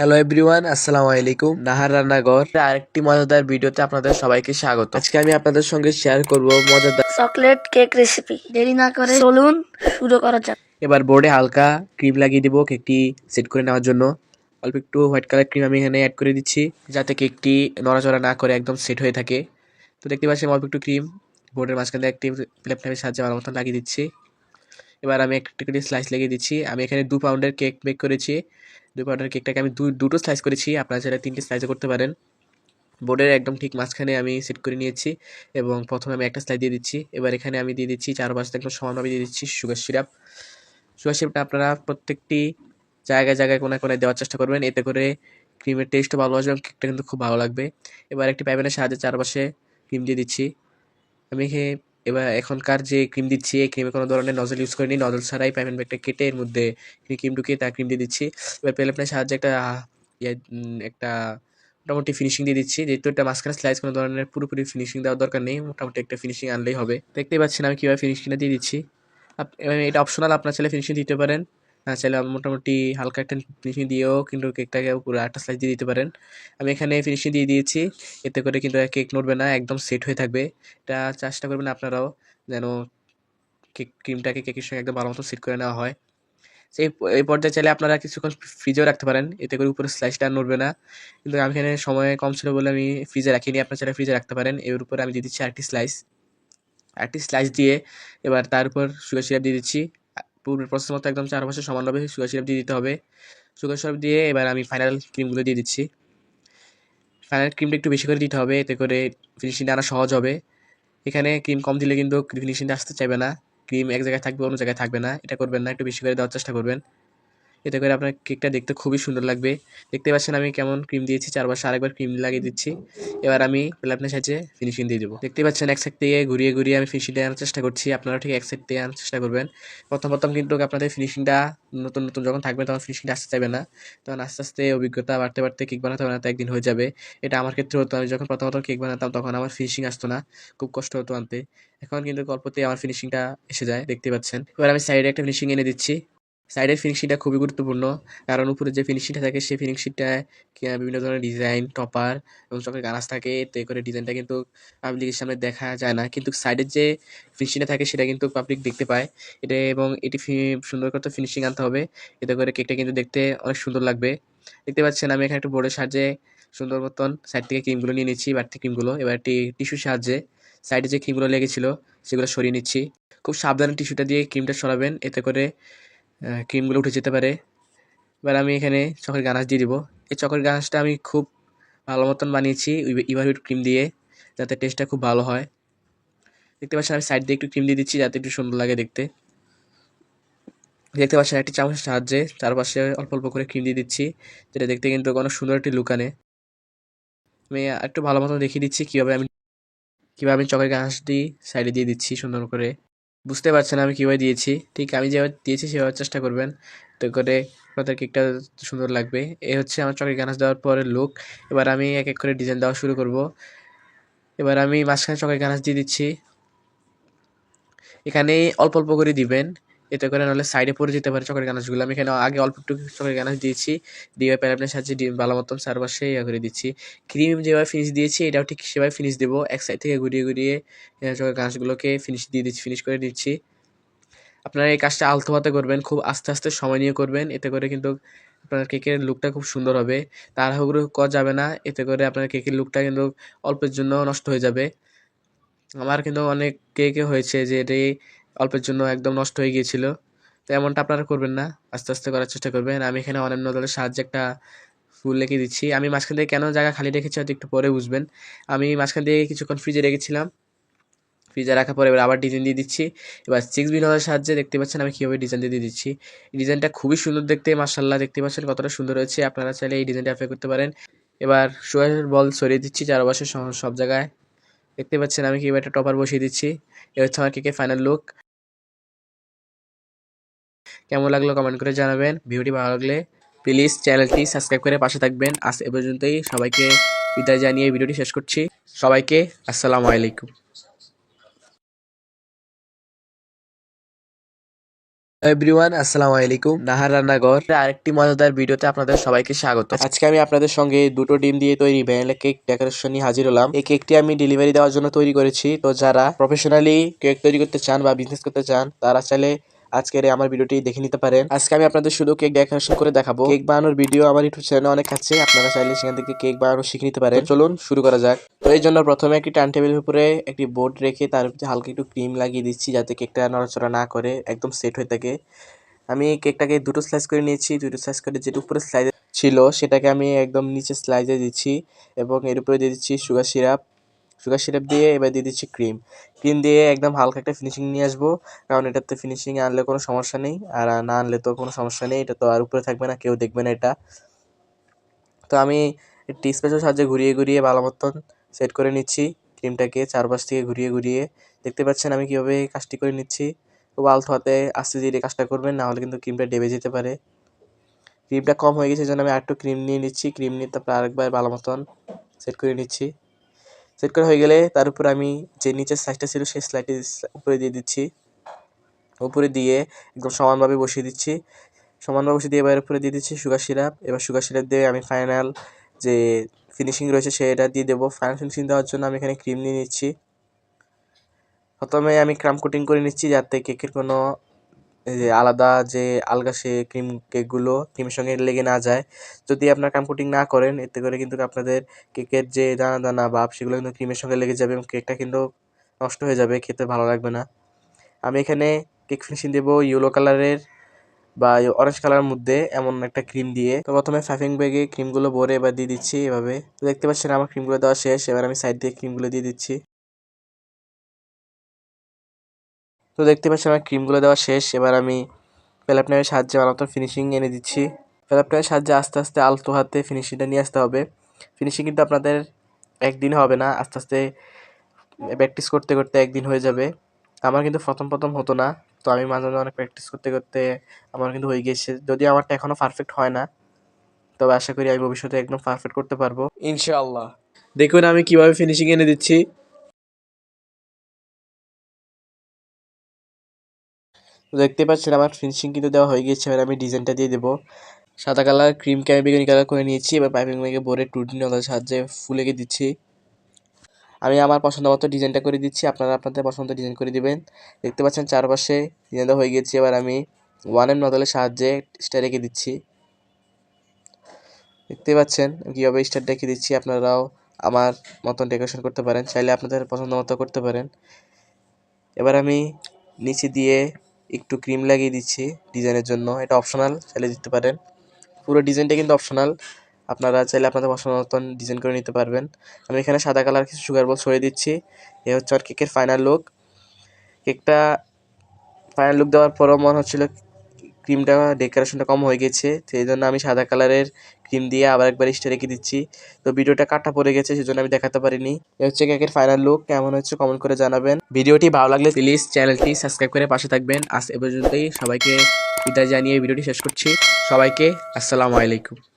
Hello everyone আসসালামু আলাইকুম নাহার রান্নাঘর। আরেকটি মজাদার ভিডিওতে আপনাদের সবাইকে স্বাগত। আজকে আমি আপনাদের সঙ্গে শেয়ার করব মজাদার চকলেট কেক রেসিপি দেরি না করে চলুন শুরু করা যাক। এবার বোর্ডে হালকা ক্রিম লাগিয়ে দিব কেকটি সেট করে নেওয়ার জন্য। অল্প একটু হোয়াইট কালার ক্রিম আমি এখানে অ্যাড করে দিচ্ছি যাতে কেকটি নড়াচড়া না করে একদম সেট হয়ে থাকে। তো দেখতে পাচ্ছি আমি অল্প একটু ক্রিম বোর্ডের মাঝখানে একটি প্লেপটাপের সাহায্যে ভালো মতন লাগিয়ে দিচ্ছি। এবার আমি একটা করে স্লাইস লাগিয়ে দিচ্ছি। আমি এখানে দু পাউন্ডের কেক বেক করেছি। দু পাউন্ডের কেকটাকে আমি দুই, দুটো স্লাইস করেছি। আপনারা চাইলে তিনটে স্লাইসও করতে পারেন। বোর্ডের একদম ঠিক মাঝখানে আমি সেট করে নিয়েছি এবং প্রথমে আমি একটা স্লাইস দিয়ে দিচ্ছি। এবার এখানে আমি দিয়ে দিচ্ছি চারপাশে একদম সমানভাবে দিয়ে দিচ্ছি সুগার সিরাপ সুগার সিরাপটা আপনারা প্রত্যেকটি জায়গায় জায়গায়, কোনায় কোনায় দেওয়ার চেষ্টা করবেন। এতে করে ক্রিমের টেস্টও ভালো আসবে এবং কেকটা কিন্তু খুব ভালো লাগবে। এবার একটি পাইপেনের সাহায্যে চারপাশে ক্রিম দিয়ে দিচ্ছি। আমি এবার এখনকার যে ক্রিম দিচ্ছি, এই ক্রিমে কোনো ধরনের নজল ইউজ করিনি। নজল ছাড়াই প্যামেন্ট ব্যাগটা কেটে এর মধ্যে ক্রিম ঢুকিয়ে তার ক্রিম দিয়ে দিচ্ছি। এবার পেলে আপনার সাহায্যে একটা ইয়ে একটা মোটামুটি ফিনিশিং দিয়ে দিচ্ছি। যেহেতু একটা মাঝখানে স্লাইস কোনো ধরনের পুরোপুরি ফিনিশিং দেওয়ার দরকার নেই, মোটামুটি একটা ফিনিশিং আনলেই হবে। দেখতেই পাচ্ছেন আমি কীভাবে ফিনিশিংটা দিয়ে দিচ্ছি। এটা অপশনাল আপনার ছেলে ফিনিশিং দিতে পারেন। চাইলে মোটামুটি হালকা একটা ফিনিশিং দিয়েও কিন্তু কেকটাকে পুরো একটা স্লাইস দিয়ে দিতে পারেন। আমি এখানে ফিনিশিং দিয়ে দিয়েছি, এতে করে কিন্তু কেক নড়বে না, একদম সেট হয়ে থাকবে। এটা চেষ্টা করবেন আপনারাও যেন কেক ক্রিমটাকে কেকের সঙ্গে একদম ভালো মতো সেট করে নেওয়া হয়। সেই এই পর্যায়ে চাইলে আপনারা কিছুক্ষণ ফ্রিজেও রাখতে পারেন, এতে করে উপরে স্লাইসটা নড়বে না। কিন্তু আমি এখানে সময় কম ছিল বলে আমি ফ্রিজে রাখিনি, আপনারা চাইলে ফ্রিজে রাখতে পারেন। এর উপরে আমি দিয়ে দিচ্ছি আরেকটি স্লাইস আরেকটি স্লাইস দিয়ে এবার তার উপর সুগার সিরাপ দিয়ে দিচ্ছি। পূর্বের প্রসেস মতো একদম চার পাশে সমানভাবে সুগার সিরাপ দিয়ে দিতে হবে। সুগার সিরাপ দিয়ে এবার আমি ফাইনাল ক্রিমগুলো দিয়ে দিচ্ছি। ফাইনাল ক্রিমটা একটু বেশি করে দিতে হবে, এতে করে ফিনিশিংটা আনা সহজ হবে। এখানে ক্রিম কম দিলে কিন্তু ফিনিশিংটা আসতে চাইবে না। ক্রিম এক জায়গায় থাকবে, অন্য জায়গায় থাকবে না। এটা করবেন না, একটু বেশি করে দেওয়ার চেষ্টা করবেন। এতে করে আপনার কেকটা দেখতে খুবই সুন্দর লাগবে। দেখতে পাচ্ছেন আমি কেমন ক্রিম দিয়েছি, চারপাশে আরেকবার ক্রিম লাগিয়ে দিচ্ছি। এবার আমি প্লাপনের সাহায্যে ফিনিশিং দিয়ে দেবো। দেখতে পাচ্ছেন এক সাইড থেকে ঘুরিয়ে ঘুরিয়ে আমি ফিনিশিংটা আনার চেষ্টা করছি। আপনারা ঠিক এক সাইড থেকে আনার চেষ্টা করবেন। প্রথম প্রথম কিন্তু আপনাদের ফিনিশিংটা নতুন নতুন যখন থাকবে তখন ফিনিশিংটা আসতে চাইবে না। তখন আস্তে আস্তে অভিজ্ঞতা বাড়তে বাড়তে কেক বানাতে বানাতে একদিন হয়ে যাবে। এটা আমার ক্ষেত্রে হতো। আমি যখন প্রথম প্রথম কেক বানাতাম তখন আমার ফিনিশিং আসতো না। খুব কষ্ট হতো আনতে। এখন কিন্তু অল্পতেই আমার ফিনিশিংটা এসে যায়, দেখতে পাচ্ছেন। এবার আমি সাইডে একটা ফিনিশিং এনে দিচ্ছি। সাইডের ফিনিশিংটা খুবই গুরুত্বপূর্ণ। কারণ উপরে যে ফিনিশিংটা থাকে, সেই ফিনিশিংটা বিভিন্ন ধরনের ডিজাইন, টপার এবং চোখের গানাস থাকে। এতে করে ডিজাইনটা কিন্তু পাবলিকের সামনে দেখা যায় না। কিন্তু সাইডের যে ফিনিশিংটা থাকে, সেটা কিন্তু পাবলিক দেখতে পায়। এটা এবং এটি সুন্দর করতে ফিনিশিং আনতে হবে। এতে করে কেকটা কিন্তু দেখতে অনেক সুন্দর লাগবে। দেখতে পাচ্ছেন, আমি এখানে একটু বোর্ডের সাহায্যে সুন্দর মতন সাইড থেকে ক্রিমগুলো নিয়ে নিচ্ছি, বাড়তি ক্রিমগুলো। এবার একটি টিস্যুর সাহায্যে সাইডে যে ক্রিমগুলো লেগেছিল, সেগুলো সরিয়ে নিচ্ছি। খুব সাবধানে টিস্যুটা দিয়ে ক্রিমটা সরাবেন। এতে করে ক্রিমগুলো উঠে যেতে পারে। এবার আমি এখানে চকের গানাশ দিয়ে দিব। এই চকের গানাশটা আমি খুব ভালো মতন বানিয়েছি ইভারুট ক্রিম দিয়ে, যাতে টেস্টটা খুব ভালো হয়। দেখতে পাচ্ছেন আমি সাইড দিয়ে একটু ক্রিম দিয়ে দিচ্ছি, যাতে একটু সুন্দর লাগে দেখতে। দেখতে পাচ্ছেন একটি চামচের সাহায্যে চারপাশে অল্প অল্প করে ক্রিম দিয়ে দিচ্ছি, যেটা দেখতে কিন্তু অনেক সুন্দর একটি লুক আনে। আমি একটু ভালো মতো দেখিয়ে দিচ্ছি, কীভাবে আমি কীভাবে আমি চকের গাছটি সাইডে দিয়ে দিচ্ছি সুন্দর করে। বুঝতে পারছেন আমি কীভাবে দিয়েছি। ঠিক আমি যেভাবে দিয়েছি সেভাবে চেষ্টা করবেন। তো করে আপনাদের কেকটা সুন্দর লাগবে। এ হচ্ছে আমার চকের গানাস দেওয়ার পরে লুক এবার আমি এক এক করে ডিজাইন দেওয়া শুরু করব। এবার আমি মাঝখানে চকের গানাস দিয়ে দিচ্ছি। এখানে অল্প অল্প করে দিবেন। এতে করে নাহলে সাইডে পড়ে যেতে পারে চকের গানাশগুলো। আমি এখানে আগে অল্প একটু চকের গানাশ দিয়েছি। দিয়ে প্যারাপনের সাহায্যে ভালো মতন চারপাশে ইয়ে করে দিচ্ছি। ক্রিম যেভাবে ফিনিশ দিয়েছি, এটাও ঠিক সেভাবে ফিনিশ দেবো। এক সাইড থেকে ঘুরিয়ে ঘুরিয়ে চকের গাছগুলোকে ফিনিশ দিয়ে দিচ্ছি ফিনিশ করে দিচ্ছি। আপনারা এই কাজটা আলতো হাতে করবেন, খুব আস্তে আস্তে সময় নিয়ে করবেন। এতে করে কিন্তু আপনার কেকের লুকটা খুব সুন্দর হবে। তাড়াহুড়ো করা যাবে না, এতে করে আপনার কেকের লুকটা কিন্তু অল্পের জন্য নষ্ট হয়ে যাবে। আমার কিন্তু অনেক কেকে হয়েছে যে, এটাই অল্পের জন্য একদম নষ্ট হয়ে গিয়েছিল। তো এমনটা আপনারা করবেন না। আস্তে আস্তে করার চেষ্টা করবেন। আমি এখানে অন্যান্য দলের সাহায্যে একটা ফুল রেখে দিচ্ছি। আমি মাঝখান থেকে কেন জায়গা খালি রেখেছি হয়তো একটু পরে বুঝবেন। আমি মাঝখান দিয়ে কিছুক্ষণ ফ্রিজে রেখেছিলাম। ফ্রিজে রাখার পরে এবার আবার ডিজাইন দিয়ে দিচ্ছি। এবার সিক্স বিনোদের সাহায্যে দেখতে পাচ্ছেন আমি কীভাবে ডিজাইন দিয়ে দিচ্ছি। ডিজাইনটা খুবই সুন্দর দেখতে মার্শাল্লাহ দেখতে পাচ্ছেন কতটা সুন্দর হয়েছে। আপনারা চাইলে এই ডিজাইনটা অ্যাপ্লাই করতে পারেন। এবার সোয়ার বল সরিয়ে দিচ্ছি, চারপাশে সব জায়গায়। দেখতে পাচ্ছেন আমি কীভাবে একটা টপার বসিয়ে দিচ্ছি। এ হচ্ছে আমার কেকের ফাইনাল লুক কেমন লাগল কমেন্ট করে জানাবেন। ভিডিওটি ভালো লাগলে প্লিজ চ্যানেলটি সাবস্ক্রাইব করে পাশে থাকবেন। আজ এ পর্যন্তই সবাইকে বিদায় জানিয়ে ভিডিওটি শেষ করছি। সবাইকে আসসালামু আলাইকুম। এভরিওয়ান আসসালামু আলাইকুম। নাহার রান্নাঘর। আরেকটি মজাদার ভিডিওতে আপনাদের সবাইকে স্বাগত। আজকে আমি আপনাদের সঙ্গে দুটো ডিম দিয়ে তৈরি ভ্যানিলা কেক ডেকোরেশন নিয়ে হাজির হলাম। এই কেকটি আমি ডেলিভারি দেওয়ার জন্য তৈরি করেছি। তো যারা প্রফেশনালি কেক তৈরি করতে চান বা বিজনেস করতে চান, তারা চাইলে আজকের আমার ভিডিওটি দেখে নিতে পারেন। আজকে আমি আপনাদের শুধু কেক ডেকোরেশন করে দেখাবো। কেক বানানোর ভিডিও আমার ইউটিউব চ্যানেলে অনেক আছে। আপনারা চাইলে সেখান থেকে কেক বানানো শিখে নিতে পারেন। চলুন শুরু করা যাক। তো এই জন্য প্রথমে একটি টার্ন টেবিলের উপরে একটি বোর্ড রেখে তার উপরে হালকা একটু ক্রিম লাগিয়ে দিচ্ছি যাতে কেকটা নড়াচড়া না করে একদম সেট হয়ে থাকে। আমি কেকটাকে দুটো স্লাইস করে নিয়েছি। দুটো স্লাইস করে যেটা উপরে স্লাইস ছিল সেটাকে আমি একদম নিচে স্লাইসে দিচ্ছি এবং এর উপরে দিয়ে দিচ্ছি সুগার সিরাপ সুগার সিরাপ দিয়ে এবার দিয়ে দিচ্ছি ক্রিম। ক্রিম দিয়ে একদম হালকা একটা ফিনিশিং নিয়ে আসব, কারণ এটাতে ফিনিশিং আনলে কোনো সমস্যা নেই, আর না আনলে তো কোনো সমস্যা নেই, এটা তো আর উপরে থাকবে না, কেউ দেখবে না এটা। তো আমি একটি স্পেশাল সাহায্যে ঘুরিয়ে ঘুরিয়ে ভালো মতন সেট করে নিচ্ছি ক্রিমটাকে, চারপাশ থেকে ঘুরিয়ে ঘুরিয়ে। দেখতে পাচ্ছেন আমি কীভাবে কাজটি করে নিচ্ছি। খুব আলতো হাতে আস্তে ধীরে কাজটা করবেন, না হলে কিন্তু ক্রিমটা ডেবে যেতে পারে। ক্রিমটা কম হয়ে গেছে, এই জন্য আমি আরেকটু ক্রিম নিয়ে নিচ্ছি, ক্রিম নিয়ে তারপর আরেকবার ভালো মতন সেট করে নিচ্ছি। সেট করা হয়ে গেলে তার উপর আমি যে নিচের সাইজটা ছিল সেই স্লাইডটি উপরে দিয়ে দিচ্ছি। উপরে দিয়ে একদম সমানভাবে বসিয়ে দিচ্ছি। সমানভাবে বসিয়ে দিয়ে এবার উপরে দিয়ে দিচ্ছি সুগার সিরাপ এবার সুগার সিরাপ দিয়ে আমি ফাইনাল যে ফিনিশিং রয়েছে সেটা দিয়ে দেবো। ফাইনাল ফিনিশিং দেওয়ার জন্য আমি এখানে ক্রিম নিয়ে নিচ্ছি। প্রথমে আমি ক্রাম কোটিং করে নিচ্ছি যাতে কেকের কোনো আলাদা যে আলগাসে ক্রিম কেকগুলো ক্রিমের সঙ্গে লেগে না যায়, যদি আপনার ক্রাম কোটিং না করেন, এতে করে কিন্তু আপনাদের কেকের যে দানা দানা ভাব, সেগুলো কিন্তু ক্রিমের সঙ্গে লেগে যাবে এবং কেকটা কিন্তু নষ্ট হয়ে যাবে, খেতে ভালো লাগবে না। আমি এখানে কেক ফিনিশিং দেবো ইয়েলো কালারের বা অরেঞ্জ কালারের মধ্যে এমন একটা ক্রিম দিয়ে। তো প্রথমে ফাইভিং ব্যাগে ক্রিমগুলো ভরে এবার দিয়ে দিচ্ছি এভাবে। তো দেখতে পাচ্ছেন আমার ক্রিমগুলো দেওয়া শেষ, এবার আমি সাইড দিয়ে ক্রিমগুলো দিয়ে দিচ্ছি। তো দেখতে পাচ্ছি আমার ক্রিমগুলো দেওয়া শেষ। এবার আমি প্যালাপনারের সাহায্যে মতো ফিনিশিং এনে দিচ্ছি। প্যালাপনারের সাহায্যে আস্তে আস্তে আলতো হাতে ফিনিশিংটা নিয়ে আসতে হবে। ফিনিশিং কিন্তু আপনাদের একদিন হবে না, আস্তে আস্তে প্র্যাকটিস করতে করতে একদিন হয়ে যাবে। আমার কিন্তু প্রথম প্রথম হতো না, তো আমি মাঝে মাঝে অনেক প্র্যাকটিস করতে করতে আমার কিন্তু হয়ে গিয়েছে। যদি আমারটা এখনও পারফেক্ট হয় না, তবে আশা করি আমি ভবিষ্যতে একদম পারফেক্ট করতে পারব। ইনশাআল্লাহ। দেখুন আমি কীভাবে ফিনিশিং এনে দিচ্ছি। তো দেখতে পাচ্ছেন আমার ফিনিশিং কিন্তু দেওয়া হয়ে গিয়েছে এবার আমি ডিজাইনটা দিয়ে দেবো। সাদা কালার ক্রিমকে আমি বেগুনি কালার করে নিয়েছি, এবার পাইপিং ব্যাগে ভরে টুটি নলার সাহায্যে ফুলে গিয়ে দিচ্ছি। আমি আমার পছন্দ মতো ডিজাইনটা করে দিচ্ছি, আপনারা আপনাদের পছন্দ ডিজাইন করে দিবেন। দেখতে পাচ্ছেন চারপাশে ডিজাইনটা হয়ে গিয়েছে এবার আমি ওয়ান এম নদলের সাহায্যে স্টার রেখে দিচ্ছি। দেখতে পাচ্ছেন কীভাবে স্টার রেখে দিচ্ছি, আপনারাও আমার মতন ডেকোরেশন করতে পারেন, চাইলে আপনাদের পছন্দ মতো করতে পারেন। এবার আমি নিচে দিয়ে একটু ক্রিম লাগিয়ে দিচ্ছি ডিজাইনের জন্য। এটা অপশনাল চাইলে দিতে পারেন। পুরো ডিজাইনটা কিন্তু অপশনাল আপনারা চাইলে আপনাদের পছন্দ মতন ডিজাইন করে নিতে পারবেন। আমি এখানে সাদা কালার কিছু সুগার বল ছড়িয়ে দিচ্ছি। এ হচ্ছে আর কেকের ফাইনাল লুক কেকটা ফাইনাল লুক দেওয়ার পরও মনে হচ্ছিল ক্রিমটা ডেকোরেশনটা কম হয়ে গেছে সেই জন্য আমি সাদা কালারের ক্রিম দিয়ে আবার একবার স্টে রেখে দিচ্ছি। তো ভিডিওটা কাটা পড়ে গেছে, সেজন্য আমি দেখাতে পারিনি। এ হচ্ছে কেকের ফাইনাল লুক কেমন হচ্ছে কমেন্ট করে জানাবেন। ভিডিওটি ভালো লাগলে প্লিজ চ্যানেলটি সাবস্ক্রাইব করে পাশে থাকবেন। আজ এ পর্যন্তই, সবাইকে বিদায় জানিয়ে ভিডিওটি শেষ করছি। সবাইকে আসসালামু আলাইকুম।